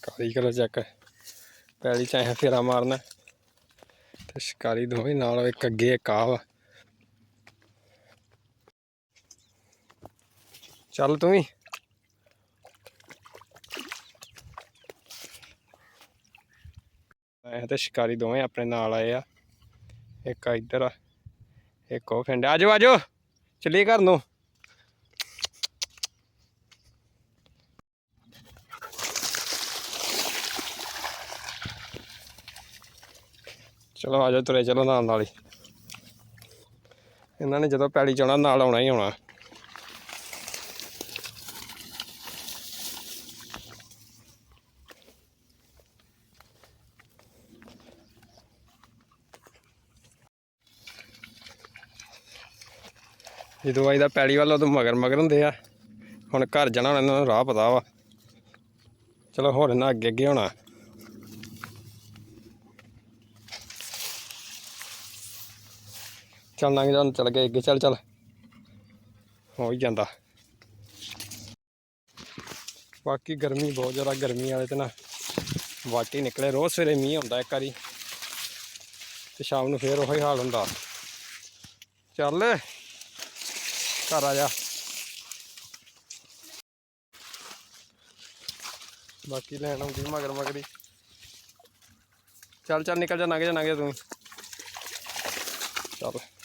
ਸ਼ਿਕਾਰੀ ਕਰੋ ਚੈੱਕ। ਪੈਲੀ 'ਚ ਚਾਹੇ ਫੇਰਾ ਮਾਰਨਾ। ਤੇ ਸ਼ਿਕਾਰੀ ਦੋਵੇਂ ਨਾਲ ਇੱਕ ਅੱਗੇ, ਇੱਕ ਆ ਵਾ। ਚੱਲ ਤੂੰ ਵੀ। ਇਹ ਤੇ ਸ਼ਿਕਾਰੀ ਦੋਵੇਂ ਆਪਣੇ ਨਾਲ ਆਏ ਆ। ਇੱਕ ਆ ਇੱਧਰ ਆ, ਇੱਕ ਉਹ ਫਿੰਡ ਆਜੋ ਆਜੋ। ਚੱਲੀਏ ਘਰ ਨੂੰ। ਚਲੋ ਆ ਜਾਓ ਤੁਰੇ ਚਲੋ ਨਾਲ ਨਾਲ ਹੀ। ਇਹਨਾਂ ਨੇ ਜਦੋਂ ਪੈੜੀ ਚ ਨਾਲ ਆਉਣਾ ਹੀ ਆਉਣਾ। ਜਦੋਂ ਆਈਦਾ ਪੈਲੀ ਵੱਲ, ਉਦੋਂ ਮਗਰ ਮਗਰ ਹੁੰਦੇ ਆ। ਹੁਣ ਘਰ ਜਾਣਾ ਹੁਣ ਇਹਨਾਂ ਨੂੰ ਰਾਹ ਪਤਾ ਵਾ। ਚਲੋ ਹੋਰ ਇਹਨਾਂ ਅੱਗੇ ਅੱਗੇ ਹੋਣਾ ਚੱਲ ਲੰਘ ਜਾਣ ਚੱਲ ਗਏ ਅੱਗੇ, ਚੱਲ ਚੱਲ। ਹੋ ਹੀ ਜਾਂਦਾ। ਬਾਕੀ ਗਰਮੀ ਬਹੁਤ ਜ਼ਿਆਦਾ, ਗਰਮੀ ਵਾਲੇ ਤੇ ਨਾ ਵਾਟੀ ਨਿਕਲੇ। ਰੋਜ਼ ਸਵੇਰੇ ਮੀਂਹ ਹੁੰਦਾ ਇੱਕ ਵਾਰੀ, ਤੇ ਸ਼ਾਮ ਨੂੰ ਫੇਰ ਉਹੀ ਹਾਲ ਹੁੰਦਾ। ਚੱਲ, ਘਰ ਆ ਜਾ। ਬਾਕੀ ਲੈਣ ਆਉਂਦੀ ਮਗਰ ਮਗਰੀ। ਚੱਲ ਚੱਲ, ਨਿਕਲ ਜਾ, ਲੰਘ ਜਾ ਲੰਘ ਜਾ ਤੂੰ। ਚੱਲ।